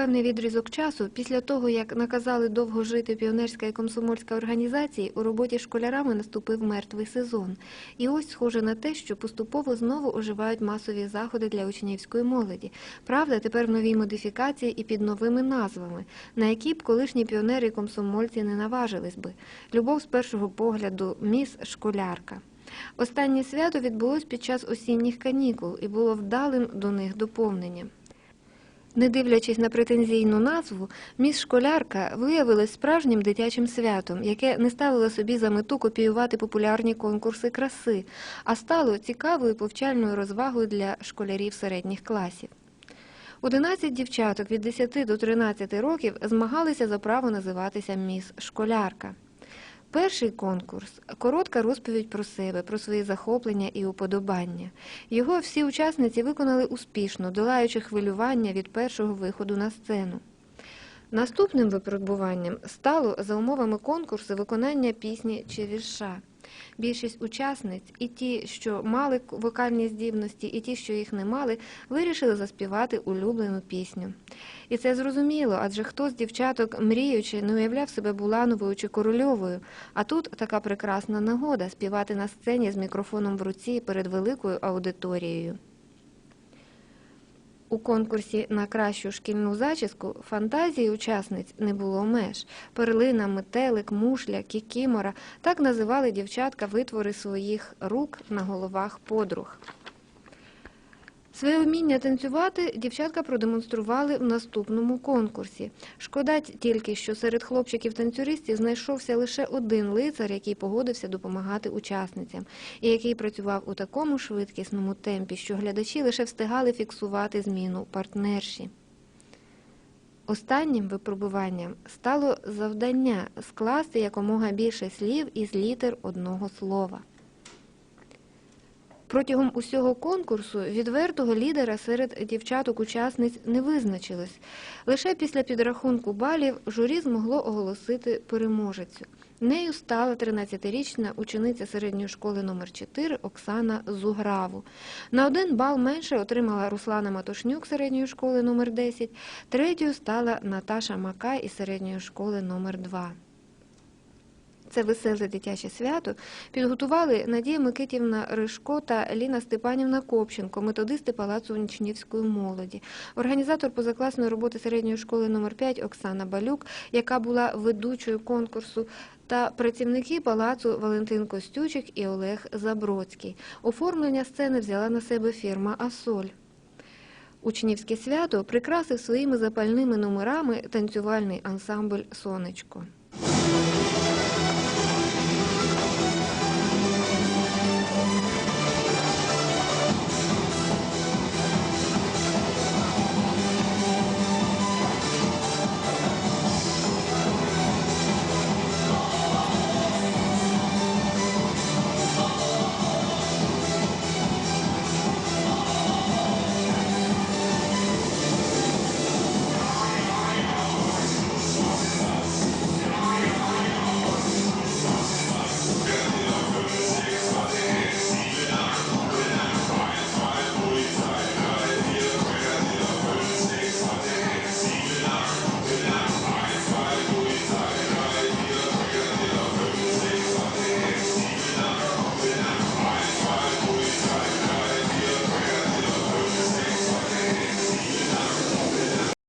певний відрізок часу, після того, як наказали довго жити піонерська і комсомольська організації, у роботі школярами наступив мертвий сезон. І ось схоже на те, що поступово знову оживають масові заходи для учнівської молоді. Правда, тепер в новій модифікації і під новими назвами, на які б колишні піонери і комсомольці не наважились би. Любов з першого погляду, міс школярка. Останнє свято відбулось під час осінніх канікул і було вдалим до них доповненням. Не дивлячись на претензійну назву, міс школярка виявилась справжнім дитячим святом, яке не ставило собі за мету копіювати популярні конкурси краси, а стало цікавою повчальною розвагою для школярів середніх класів. 11 дівчаток від 10 до 13 років змагалися за право називатися міс школярка. Перший конкурс коротка розповідь про себе, про свої захоплення і уподобання. Його всі учасниці виконали успішно, долаючи хвилювання від першого виходу на сцену. Наступним випробуванням стало за умовами конкурсу виконання пісні чи вірша. Більшість учасниць, і ті, що мали вокальні здібності, і ті, що їх не мали, вирішили заспівати улюблену пісню. І це зрозуміло, адже хто з дівчаток, мріючи, не уявляв себе Булановою чи Корольовою, а тут така прекрасна нагода співати на сцені з мікрофоном в руці перед великою аудиторією. У конкурсі на кращу шкільну зачіску фантазії учасниць не було меж. Перлина, метелик, мушля, кікімора – так називали дівчатка витвори своїх рук на головах подруг. Своє вміння танцювати дівчатка продемонстрували в наступному конкурсі. Шкода тільки, що серед хлопчиків-танцюристів знайшовся лише один лицар, який погодився допомагати учасницям, і який працював у такому швидкісному темпі, що глядачі лише встигали фіксувати зміну партнерші. Останнім випробуванням стало завдання скласти якомога більше слів із літер одного слова. Протягом усього конкурсу відвертого лідера серед дівчаток-учасниць не визначилось. Лише після підрахунку балів журі змогло оголосити переможецю. Нею стала 13-річна учениця середньої школи номер 4 Оксана Зуграву. На один бал менше отримала Руслана Матошнюк середньої школи номер 10, третьою стала Наташа Макай із середньої школи номер 2. Це веселе дитяче свято підготували Надія Микитівна Ришко та Ліна Степанівна Копченко, методисти Палацу учнівської молоді, організатор позакласної роботи середньої школи номер 5 Оксана Балюк, яка була ведучою конкурсу, та працівники палацу Валентин Костючик і Олег Забродський. Оформлення сцени взяла на себе фірма Асоль. Учнівське свято прикрасив своїми запальними номерами танцювальний ансамбль Сонечко.